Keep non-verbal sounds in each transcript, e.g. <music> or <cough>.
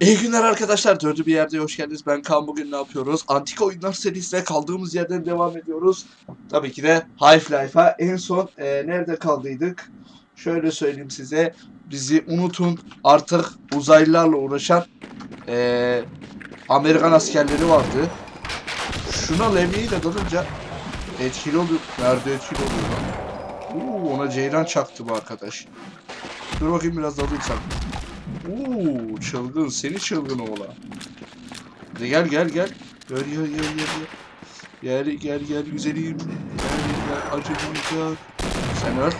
İyi günler arkadaşlar. Dördü bir yerde hoş geldiniz. Ben Kaan. Bugün ne yapıyoruz? Antika oyunlar serisine kaldığımız yerden devam ediyoruz. Tabii ki de Half-Life'a. En son e, nerede kaldıydık? Şöyle söyleyeyim size. Bizi unutun. Artık uzaylılarla uğraşan e, Amerikan askerleri vardı. Şuna levyeyle dalınca etkili oluyor. Nerede etkili oluyor lan? Oo, ona ceylan çaktı bu arkadaş. Dur bakayım biraz dalayım. Oo, çılgın seni çılgın oğlan. Gel gel gel. Gel gel gel gel. Gel gel gel, gel güzelim. Gel gel acımayacak. Sen öl.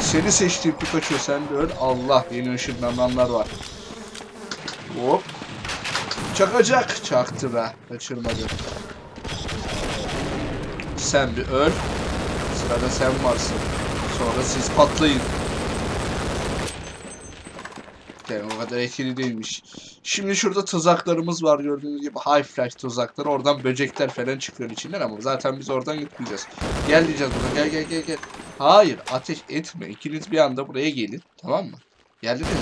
Seni seçtiğim Pikachu sen de öl. Allah yeni ışınlananlar var. Hop. Çakacak. Çaktı be. Kaçırmadı. Sen bir öl. Sırada sen varsın. Sonra siz patlayın. Yani o kadar etkili değilmiş. Şimdi şurada tuzaklarımız var gördüğünüz gibi high flash tuzakları. Oradan böcekler falan çıkıyor içinden ama zaten biz oradan gitmeyeceğiz. Gel diyeceğiz burada. Gel gel gel gel. Hayır ateş etme. İkiniz bir anda buraya gelin. Tamam mı? Geldiniz mi?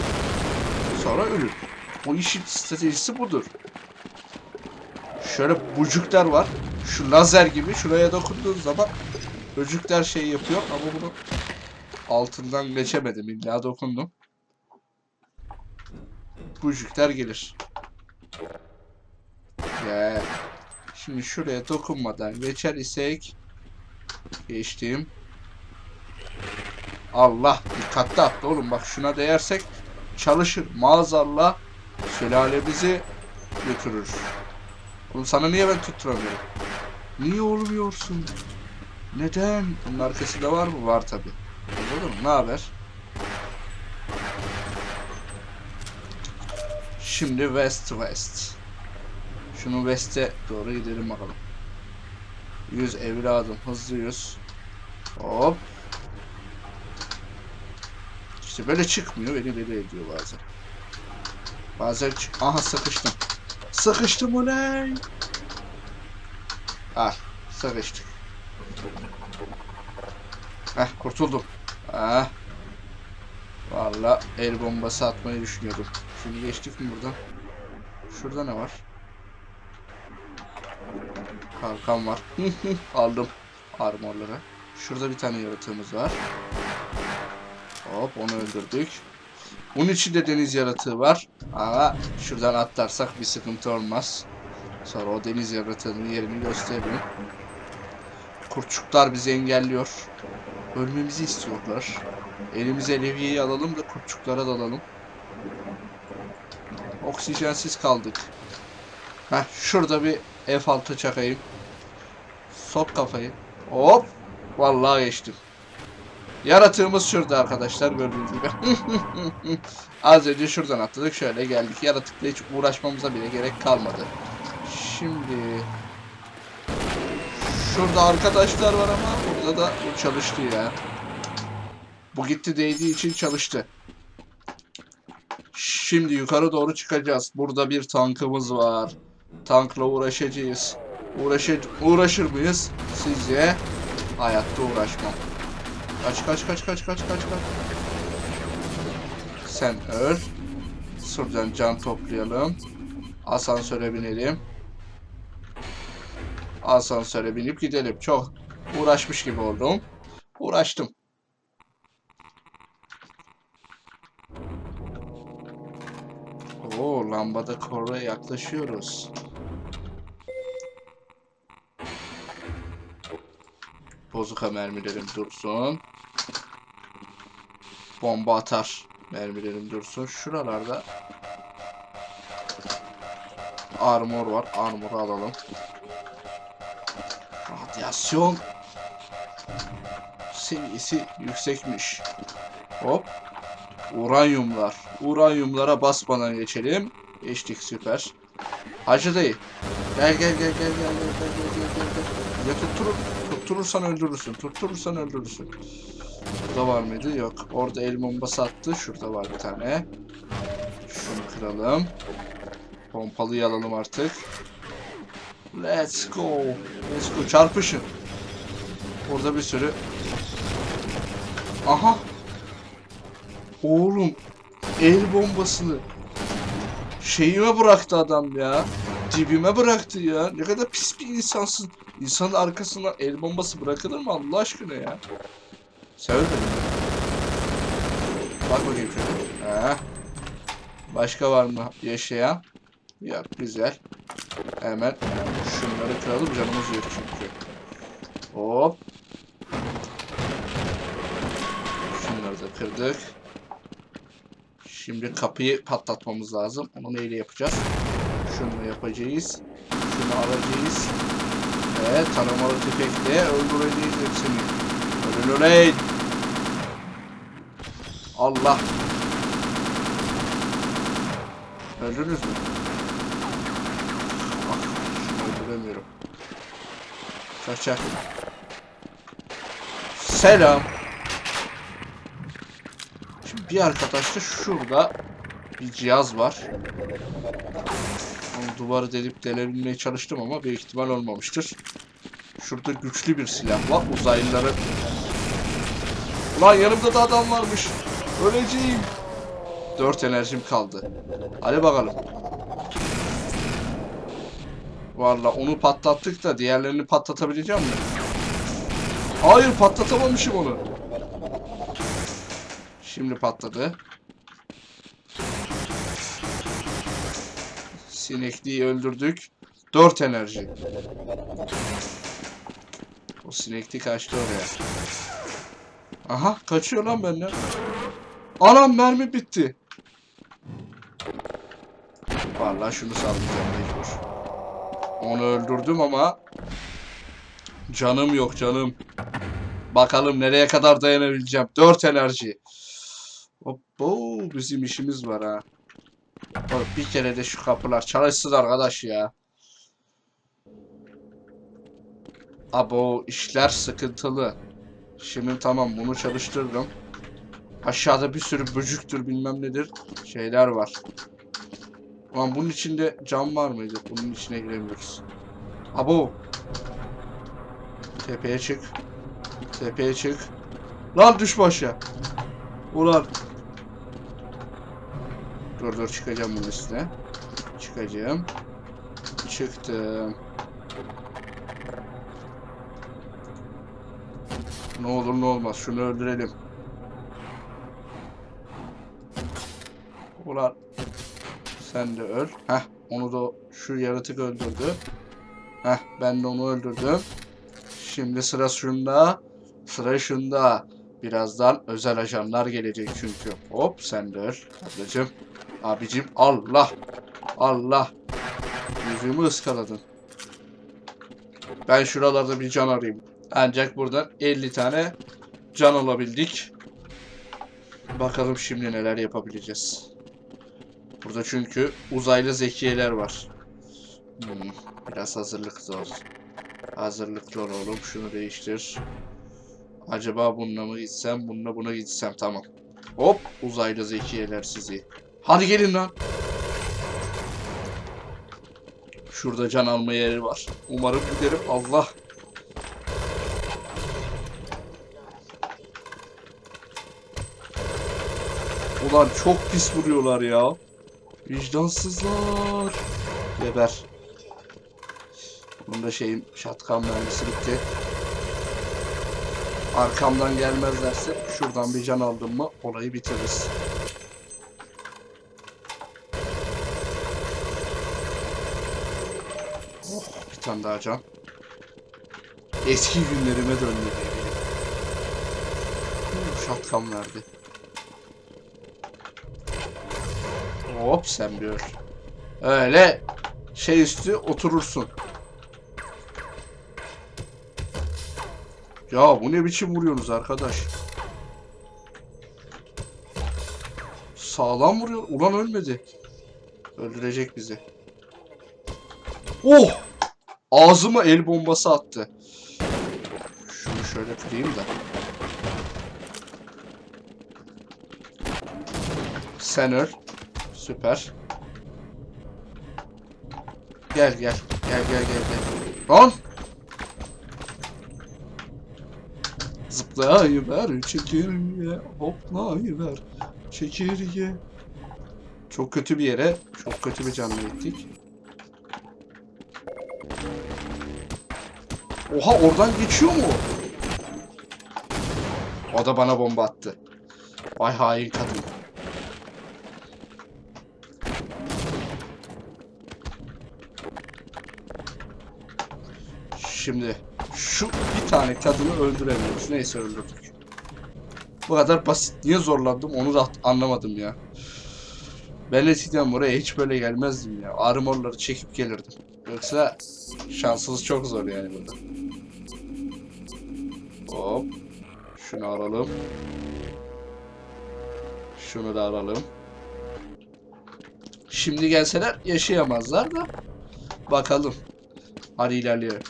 Sonra ölün. Bu işin stratejisi budur. Şöyle bucuklar var. Şu lazer gibi şuraya dokunduğun zaman böcükler şey yapıyor ama bunu altından geçemedim. İlla dokundum bucuklar gelir. Gel. Şimdi şuraya dokunmadan geçer isek geçtim. Allah dikkatli atla oğlum bak şuna değersek çalışır maazallah sülalemizi götürür. Oğlum sana niye ben tutturamıyorum? Niye olmuyorsun? Neden? Bunun arkasında var mı? Var tabi. Oğlum ne haber? Şimdi west west. Şunu west'e doğru gidelim bakalım. 100 evladım hızlı 100. Hop. İşte böyle çıkmıyor beni deli ediyor bazen. Bazen çık. Aha sıkıştım. Sıkıştım olay. Ah sıkıştık. Heh kurtuldum. Ah. Valla el bombası atmayı düşünüyordum. Şimdi geçtik mi buradan? Şurada ne var? Kalkan var. <laughs> Aldım armorları. Şurada bir tane yaratığımız var. Hop onu öldürdük. Bunun içinde deniz yaratığı var. Ama şuradan atlarsak bir sıkıntı olmaz. Sonra o deniz yaratığının yerini gösteririm. Kurtçuklar bizi engelliyor. Ölmemizi istiyorlar. Elimize levyeyi alalım da kurtçuklara dalalım. Oksijensiz kaldık. Heh, şurada bir F6 çakayım. Sok kafayı. Hop. Vallahi geçtim. Yaratığımız şurada arkadaşlar gördüğünüz gibi. <laughs> Az önce şuradan atladık şöyle geldik. Yaratıkla hiç uğraşmamıza bile gerek kalmadı. Şimdi şurada arkadaşlar var ama burada da çalıştı ya. Bu gitti değdiği için çalıştı. Şimdi yukarı doğru çıkacağız. Burada bir tankımız var. Tankla uğraşacağız. Uğraşır, uğraşır mıyız? Sizce? Hayatta uğraşmam. Kaç kaç kaç kaç kaç kaç kaç. Sen öl. Şuradan can toplayalım. Asansöre binelim. Asansöre binip gidelim. Çok uğraşmış gibi oldum. Uğraştım. Oo, lambada koraya yaklaşıyoruz. Bozuka mermilerim dursun. Bomba atar. Mermilerim dursun. Şuralarda armor var. Armoru alalım. Radyasyon seviyesi yüksekmiş. Hop. Uranyumlar. Uranyumlara basmadan geçelim. Geçtik süper. Hacı dayı. Gel gel gel gel gel gel gel gel gel gel gel. Ya tutturur, tutturursan öldürürsün. Tutturursan öldürürsün. Burada var mıydı? Yok. Orada el bombası attı. Şurada var bir tane. Şunu kıralım. Pompalıyı alalım artık. Let's go. Let's go. Çarpışın. Orada bir sürü. Aha. Oğlum el bombasını Şeyime bıraktı adam ya. Dibime bıraktı ya. Ne kadar pis bir insansın. İnsanın arkasına el bombası bırakılır mı Allah aşkına ya? Sev beni. Bak bakayım şöyle. Ha. Başka var mı yaşayan? Yok güzel. Hemen şunları kıralım canımız yok çünkü. Hop. Şunları da kırdık. Şimdi kapıyı patlatmamız lazım. Onu neyle yapacağız? Şunu yapacağız. Şunu alacağız. Ve taramalı tüfekle öldüreceğiz hepsini. Ölün öleyin. Allah. Öldünüz mü? Ah, şunu öldüremiyorum. Çak çak. Selam. Bir arkadaş da şurada bir cihaz var. Onu duvarı delip delebilmeye çalıştım ama büyük ihtimal olmamıştır. Şurada güçlü bir silah var. Uzaylıları... Ulan yanımda da adam varmış. Öleceğim. 4 enerjim kaldı. Hadi bakalım. Valla onu patlattık da diğerlerini patlatabileceğim mi? Hayır patlatamamışım onu. Şimdi patladı. Sinekliği öldürdük. 4 enerji. O sineklik kaçtı oraya. Aha kaçıyor lan benden. Anam mermi bitti. Vallahi şunu sallayacağım mecbur. Onu öldürdüm ama canım yok canım. Bakalım nereye kadar dayanabileceğim. 4 enerji. Hoppo bizim işimiz var ha. Bak bir kere de şu kapılar çalışsın arkadaş ya. Abo işler sıkıntılı. Şimdi tamam bunu çalıştırdım. Aşağıda bir sürü böcüktür bilmem nedir şeyler var. Ulan bunun içinde cam var mıydı? Bunun içine giremiyoruz. Abo. Tepeye çık. Tepeye çık. Lan düş başa. Ulan. Dur dur çıkacağım bunun üstüne. Çıkacağım. Çıktım. Ne olur ne olmaz şunu öldürelim. Ulan sen de öl. Heh onu da şu yaratık öldürdü. Heh ben de onu öldürdüm. Şimdi sıra şunda. Sıra şunda. Birazdan özel ajanlar gelecek çünkü. Hop sen de öl. Ablacım. Abicim Allah. Allah. Yüzümü ıskaladın. Ben şuralarda bir can arayayım. Ancak buradan 50 tane can alabildik. Bakalım şimdi neler yapabileceğiz. Burada çünkü uzaylı zekiyeler var. Hmm, biraz hazırlıklı ol. Hazırlıklı ol oğlum. Şunu değiştir. Acaba bununla mı gitsem, bununla buna gitsem. Tamam. Hop uzaylı zekiyeler sizi. Hadi gelin lan. Şurada can alma yeri var. Umarım giderim. Allah. Ulan çok pis vuruyorlar ya. Vicdansızlar. Geber. Bunda şeyim şatkan mermisi bitti. Arkamdan gelmezlerse şuradan bir can aldım mı olayı bitiririz. Tane daha can. Eski günlerime döndü diye. Uh, Şatkan verdi. Hop sen bir. Öyle şey üstü oturursun. Ya bu ne biçim vuruyorsunuz arkadaş? Sağlam vuruyor. Ulan ölmedi. Öldürecek bizi. Oh! Ağzıma el bombası attı. Şunu şöyle kırayım da. Sen öl. Süper. Gel gel. Gel gel gel gel. Lan! Zıplayıver çekirge, hoplayıver çekirge. Çok kötü bir yere, çok kötü bir canlı gittik. Oha oradan geçiyor mu? O da bana bomba attı. Vay hain kadın. Şimdi şu bir tane kadını öldüremiyoruz. Neyse öldürdük. Bu kadar basit. Niye zorlandım onu da anlamadım ya. Ben eskiden buraya hiç böyle gelmezdim ya. Armorları çekip gelirdim. Yoksa şansınız çok zor yani burada. Hop. Şunu alalım. Şunu da alalım. Şimdi gelseler yaşayamazlar da. Bakalım. Hadi ilerliyor.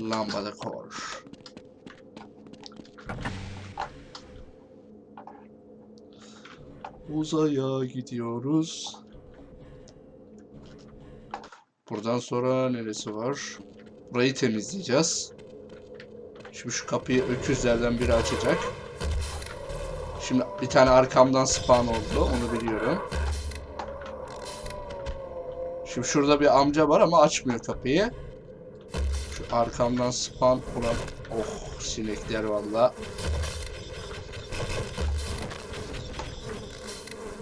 Lambada kor. Uzaya gidiyoruz. Buradan sonra neresi var? Burayı temizleyeceğiz. Şimdi şu kapıyı öküzlerden biri açacak. Şimdi bir tane arkamdan spawn oldu. Onu biliyorum. Şimdi şurada bir amca var ama açmıyor kapıyı. Şu arkamdan spawn olan... Oh sinekler valla.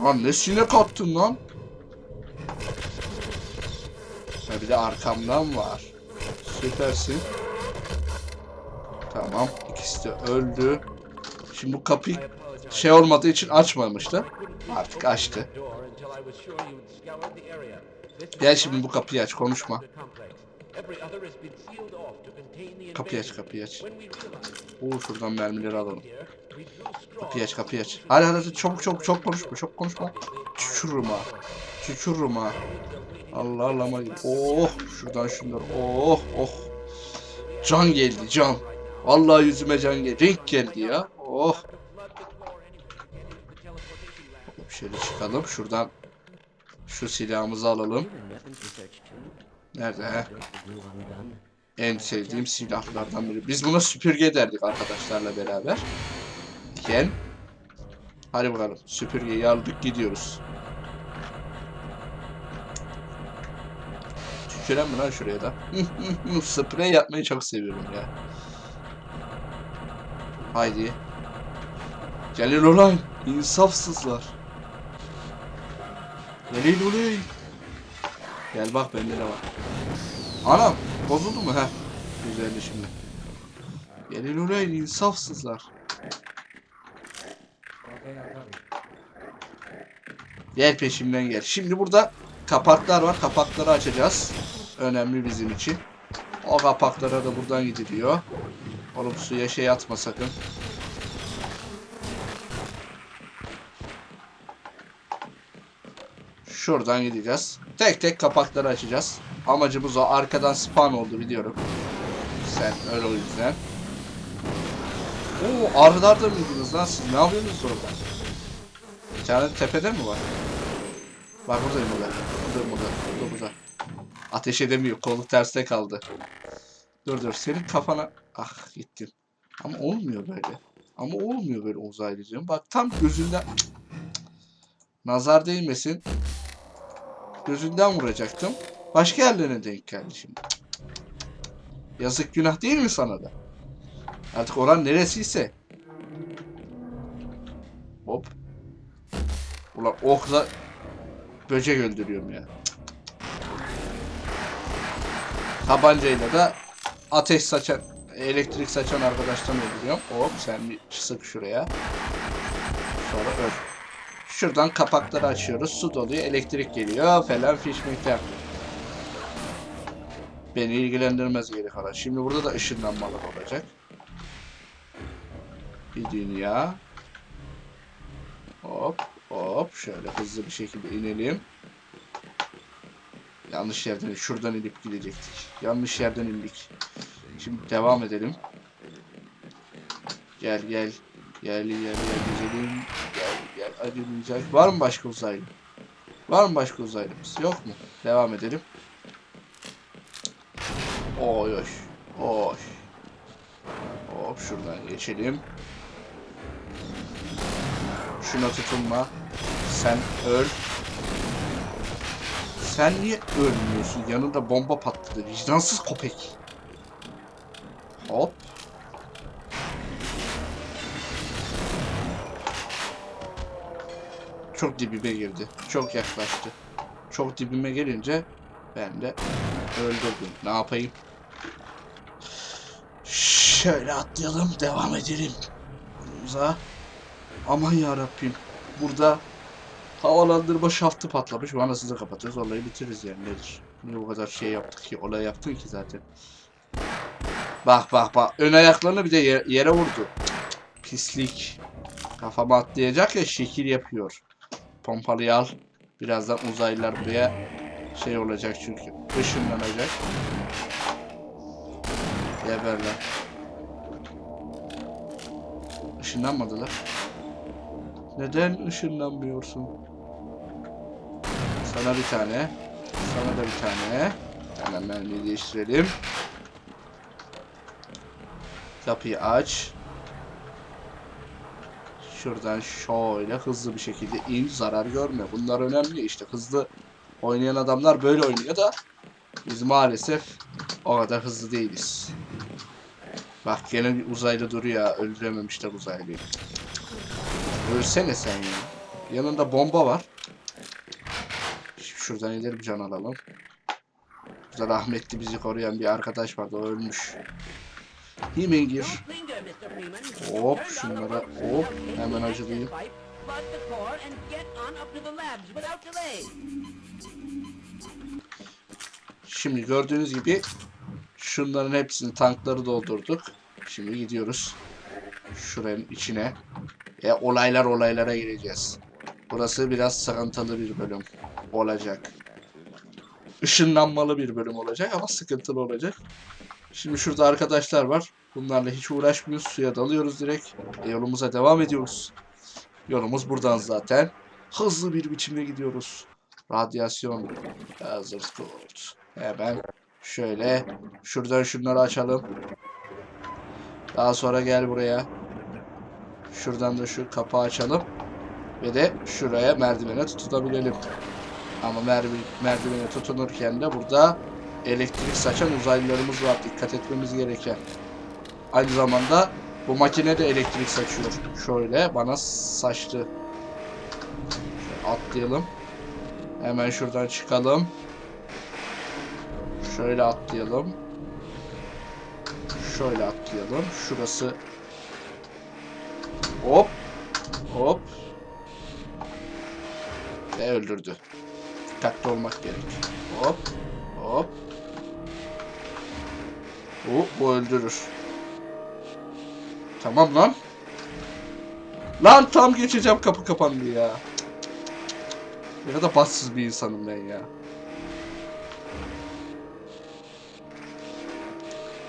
Lan ne sinek attın lan? Ha bir de arkamdan var. Süpersin. Tamam. ikisi de öldü. Şimdi bu kapıyı şey olmadığı için açmamıştı. Artık açtı. Gel şimdi bu kapıyı aç konuşma. Kapıyı aç kapıyı aç. Oo şuradan mermileri alalım. Kapıyı aç kapıyı aç. Hadi hadi çabuk çabuk çok konuşma çok konuşma. Çuçururum ha. Çuçururum ha. Allah Allah oh şuradan şunları oh oh. Can geldi can. Vallahi yüzüme can geldi. Renk geldi ya. Oh. Şöyle çıkalım şuradan. Şu silahımızı alalım. Nerede he? En sevdiğim silahlardan biri. Biz buna süpürge derdik arkadaşlarla beraber. Ken. Hadi bakalım. Süpürgeyi aldık gidiyoruz. Tüküren mi lan şuraya da? <laughs> Sprey yapmayı çok seviyorum ya. Haydi. Gelin ulan. insafsızlar. Gelin ulan. Gel bak bende ne var. Anam bozuldu mu? Heh. Güzeldi şimdi. Gelin ulan insafsızlar. Gel peşimden gel. Şimdi burada kapaklar var. Kapakları açacağız. Önemli bizim için. O kapaklara da buradan gidiliyor. Oğlum suya şey atma sakın. Şuradan gideceğiz. Tek tek kapakları açacağız. Amacımız o. Arkadan spawn oldu biliyorum. Sen öyle o yüzden. Oo arılarda mıydınız lan siz? Ne yapıyorsunuz orada? Bir tane tepede mi var? Bak buradayım burada. Burada burada. Burada burada. Ateş edemiyor. Kolu terste kaldı. Dur dur. Senin kafana... Ah gittim. Ama olmuyor böyle. Ama olmuyor böyle uzaylıcığım. Bak tam gözünden... Nazar değmesin. Gözünden vuracaktım. Başka yerlerine denk geldi şimdi. Yazık günah değil mi sana da? Artık oran neresiyse. Hop. Ulan okla böcek öldürüyorum ya. Tabancayla da ateş saçan, elektrik saçan arkadaştan öldürüyorum. Hop sen bir sık şuraya. Sonra öl. Şuradan kapakları açıyoruz. Su doluyor, elektrik geliyor falan fişmekler. Beni ilgilendirmez geri kalan. Şimdi burada da ışınlanmalar olacak. Bir dünya. Hop hop şöyle hızlı bir şekilde inelim. Yanlış yerden şuradan inip gidecektik. Yanlış yerden indik. Şimdi devam edelim. Gel gel. Gel gel gel güzelim. Gel gel acımayacak. Var mı başka uzaylı? Var mı başka uzaylımız? Yok mu? Devam edelim. Oy oy. Oy. Hop şuradan geçelim. Şuna tutunma. Sen öl. Sen niye ölmüyorsun? Yanında bomba patladı. Vicdansız köpek. Hop. Çok dibime girdi. Çok yaklaştı. Çok dibime gelince ben de öldürdüm. Ne yapayım? Şöyle atlayalım. Devam edelim. Yolumuza. Aman yarabbim. Burada havalandırma şaftı patlamış. Bu anasını da kapatırız. Olayı bitiririz yani nedir? Niye bu kadar şey yaptık ki? Olay yaptın ki zaten. Bak bak bak. Ön ayaklarını bir de ye- yere vurdu. Pislik. Kafama atlayacak ya şekil yapıyor. Pompalıyı al. Birazdan uzaylılar buraya şey olacak çünkü. Işınlanacak. Geber lan. Işınlanmadılar. Neden ışınlanmıyorsun? Sana bir tane. Sana da bir tane. Hemen mermiyi değiştirelim. Kapıyı aç. Şuradan şöyle hızlı bir şekilde in zarar görme. Bunlar önemli işte hızlı oynayan adamlar böyle oynuyor da biz maalesef o kadar hızlı değiliz. Bak gene uzaylı duruyor öldürememişler uzaylıyı. Ölsene sen ya. Yanında bomba var. Şuradan ileri can alalım. Burada rahmetli bizi koruyan bir arkadaş vardı o ölmüş. Hemen gir. Hop şunlara hop hemen acılayım. Şimdi gördüğünüz gibi şunların hepsini tankları doldurduk. Şimdi gidiyoruz. Şuranın içine. E olaylar olaylara gireceğiz. Burası biraz sıkıntılı bir bölüm olacak. Işınlanmalı bir bölüm olacak ama sıkıntılı olacak. Şimdi şurada arkadaşlar var. Bunlarla hiç uğraşmıyoruz. Suya dalıyoruz direkt. E, yolumuza devam ediyoruz. Yolumuz buradan zaten. Hızlı bir biçimde gidiyoruz. Radyasyon hazır gold. Hemen şöyle şuradan şunları açalım. Daha sonra gel buraya. Şuradan da şu kapağı açalım. Ve de şuraya merdivene tutunabilelim. Ama merdiven, merdivene tutunurken de burada elektrik saçan uzaylılarımız var. Dikkat etmemiz gereken. Aynı zamanda bu makine de elektrik saçıyor. Şöyle bana saçtı. Atlayalım. Hemen şuradan çıkalım. Şöyle atlayalım. Şöyle atlayalım. Şurası Hop. Hop. Ve öldürdü. Dikkatli olmak gerek. Hop. Hop. Bu, bu öldürür. Tamam lan. Lan tam geçeceğim kapı kapandı ya. Ne kadar bassız bir insanım ben ya.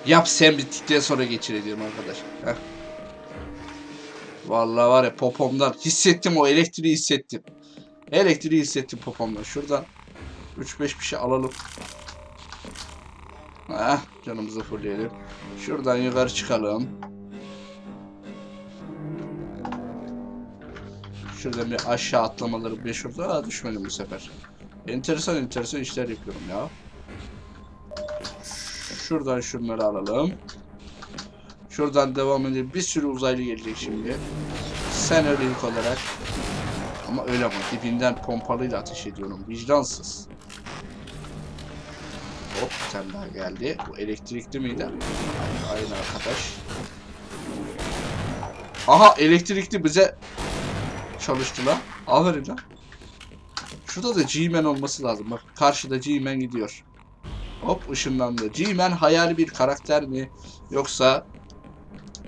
Yap sen bittikten sonra geçireceğim arkadaş. Heh. Vallahi var ya popomdan hissettim o elektriği hissettim. Elektriği hissettim popomdan. Şuradan 3-5 bir şey alalım. Heh, canımızı fullleyelim. Şuradan yukarı çıkalım. Şuradan bir aşağı atlamaları bir şurada Aa, düşmedim bu sefer. Enteresan enteresan işler yapıyorum ya. Şuradan şunları alalım. Şuradan devam edelim. Bir sürü uzaylı gelecek şimdi. Sen öyle ilk olarak. Ama öyle ama dibinden pompalıyla ateş ediyorum. Vicdansız. Hop bir tane daha geldi. Bu elektrikli miydi? Aynı arkadaş. Aha elektrikli bize çalıştı lan. Aferin lan. Şurada da G-Man olması lazım. Bak karşıda G-Man gidiyor. Hop ışınlandı. G-Man hayali bir karakter mi? Yoksa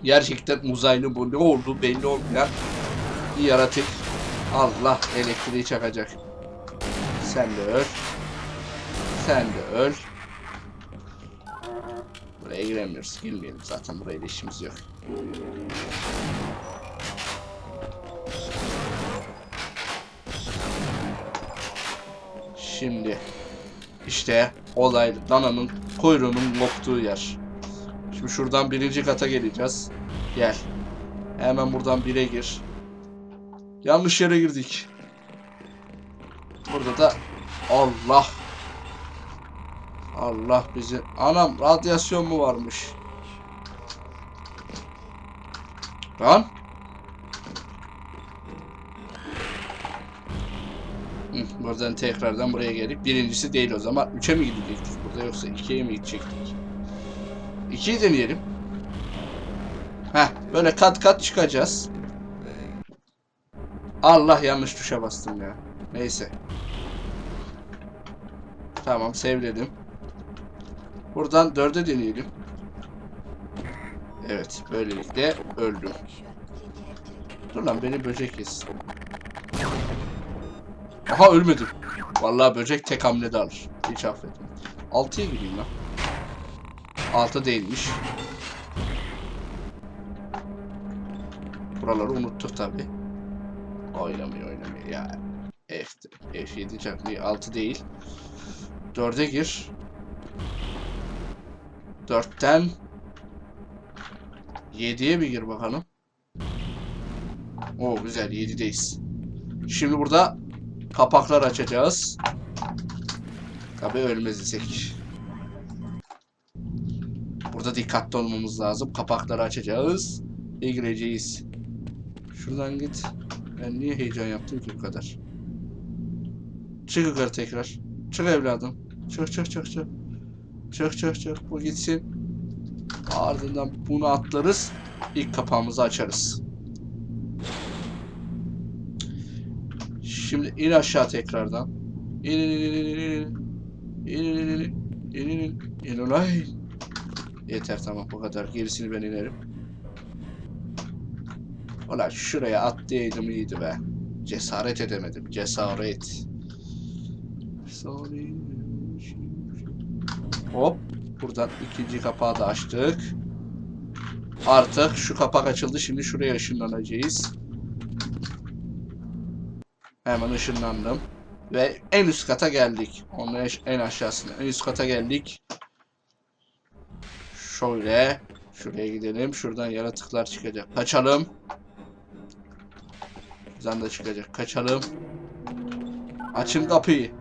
gerçekten uzaylı mı? Ne oldu belli olmayan bir yaratık. Allah elektriği çakacak. Sen de öl. Sen de öl. Buraya giremiyoruz. Girmeyelim zaten burayla işimiz yok. Şimdi işte olay dananın kuyruğunun koptuğu yer. Şimdi şuradan birinci kata geleceğiz. Gel. Hemen buradan bire gir. Yanlış yere girdik. Burada da Allah. Allah bizi. Anam radyasyon mu varmış? Lan. Buradan tekrardan buraya gelip birincisi değil o zaman. Üçe mi gidecektik burada yoksa ikiye mi gidecektik? İkiyi deneyelim. Heh, böyle kat kat çıkacağız. Allah yanlış tuşa bastım ya. Neyse. Tamam sevledim. Buradan dörde deneyelim. Evet böylelikle öldüm. Dur lan beni böcek yesin. Aha ölmedim. Vallahi böcek tek hamlede alır. Hiç affetmem. 6'ya gireyim lan. 6 değilmiş. Buraları unuttuk tabi. Oynamıyor oynamıyor ya. F, F7 çarpı 6 değil. 4'e gir. 4'ten 7'ye bir gir bakalım. Oo güzel 7'deyiz. Şimdi burada kapaklar açacağız. Tabi ölmez isek. Burada dikkatli olmamız lazım. Kapakları açacağız. Ve gireceğiz. Şuradan git. Ben niye heyecan yaptım ki bu kadar? Çık yukarı tekrar. Çık evladım. Çık çık çık çık. Çık çık çık. Bu gitsin. Ardından bunu atlarız. İlk kapağımızı açarız. Şimdi in aşağı tekrardan. İn in in in in in in in in in in in olay. Yeter tamam bu kadar. Gerisini ben inerim. Ulan şuraya atlayaydım iyiydi be. Cesaret edemedim. Cesaret. Hop. Buradan ikinci kapağı da açtık. Artık şu kapak açıldı. Şimdi şuraya ışınlanacağız. Hemen ışınlandım. Ve en üst kata geldik. Onun en aşağısına. En üst kata geldik. Şöyle. Şuraya gidelim. Şuradan yaratıklar çıkacak. Kaçalım. Buradan da çıkacak. Kaçalım. Açın kapıyı.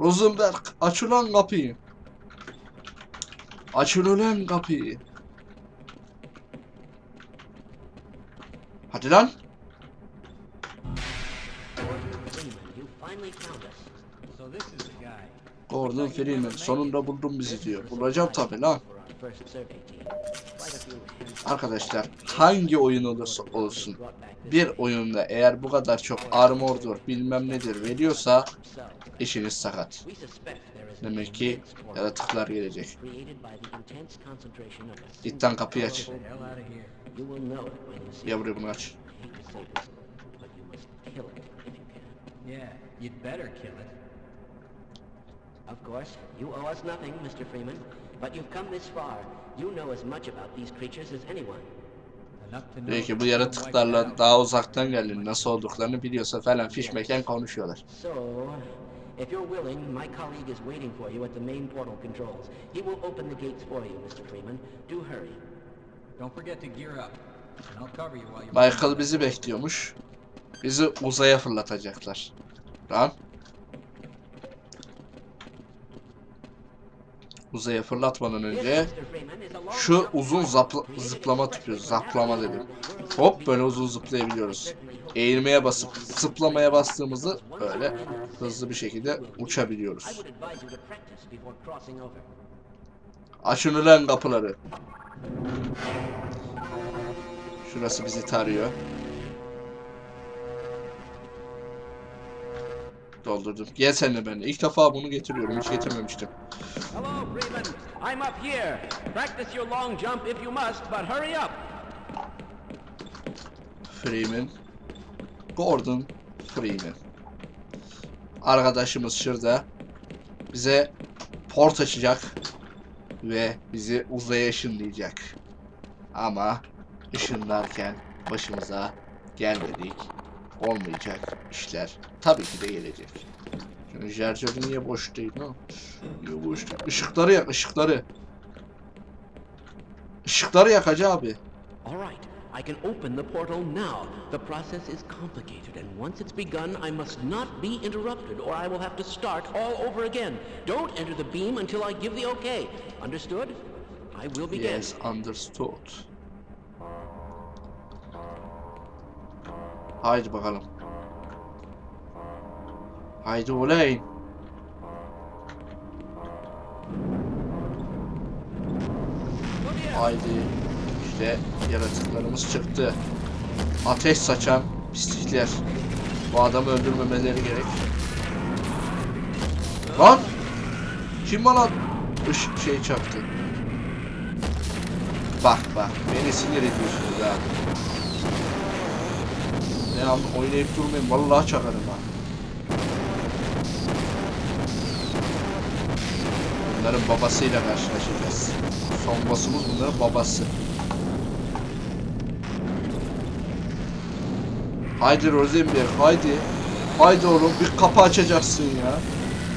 Rosenberg aç ulan kapıyı. Açın ulan kapıyı. Hadi lan. Gordon Freeman sonunda buldun bizi diyor. Bulacağım tabi lan. Arkadaşlar hangi oyun olursa olsun bir oyunda eğer bu kadar çok armordur bilmem nedir veriyorsa işiniz sakat. Demek ki yaratıklar gelecek. İttan kapıyı aç. Ya bunu aç. Of course, you owe us nothing, Mr. Freeman but you've come this far. You know as much about these creatures as anyone. Belki that bu yaratıklarla daha uzaktan geldin nasıl olduklarını biliyorsa falan fişmeken konuşuyorlar. So, if you're willing, my colleague is waiting for you at the main portal controls. He will open the gates for you, Mr. Freeman. Do hurry. Don't forget to gear up. And I'll cover you while you're... Michael bizi bekliyormuş. Bizi uzaya fırlatacaklar. Lan. uzaya fırlatmadan önce şu uzun zıplama tipi, zaplama dedim. Hop böyle uzun zıplayabiliyoruz. Eğilmeye basıp zıplamaya bastığımızda böyle hızlı bir şekilde uçabiliyoruz. Açın ulan kapıları. Şurası bizi tarıyor. Doldurdum. Gel sen de benimle. İlk defa bunu getiriyorum. Hiç getirmemiştim. Hello, Freeman. I'm up here. Practice your long jump if you must, but hurry up. Freeman. Gordon Freeman. Arkadaşımız şurada. Bize port açacak. Ve bizi uzaya ışınlayacak. Ama ışınlarken başımıza gelmedik. Olmayacak işler tabii ki de gelecek. Şimdi jarjörü niye boş değil lan? Niye boş değil? Işıkları yak, ışıkları. Işıkları yak hacı abi. All right, I can open the portal now. The process is complicated, and once it's begun, I must not be interrupted, or I will have to start all over again. Don't enter the beam until I give the okay. Understood? I will begin. Yes, understood. Haydi bakalım. Haydi olay. Haydi. İşte yaratıklarımız çıktı. Ateş saçan pislikler. Bu adamı öldürmemeleri gerek. Lan! Kim bana ışık şey çaktı? Bak bak beni sinir ediyorsunuz ha. Ne an oynayıp durmayın vallahi çakarım ha. Bunların babasıyla karşılaşacağız. Son boss'umuz bunların babası. Haydi Rosenberg haydi. Haydi oğlum bir kapı açacaksın ya.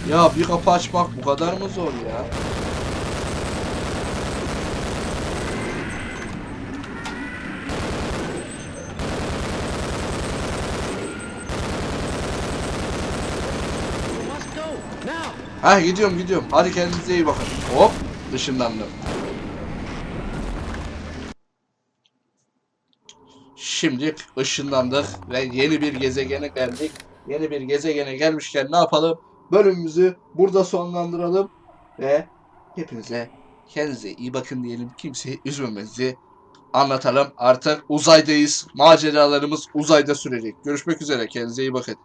Ya bir kapı açmak bu kadar mı zor ya? You must go now. Ha gidiyorum gidiyorum. Hadi kendinize iyi bakın. Hop dışınlandım. Şimdi ışınlandık ve yeni bir gezegene geldik. Yeni bir gezegene gelmişken ne yapalım? Bölümümüzü burada sonlandıralım ve hepinize kendinize iyi bakın diyelim. Kimseyi üzmemenizi anlatalım. Artık uzaydayız. Maceralarımız uzayda sürecek. Görüşmek üzere. Kendinize iyi bakın.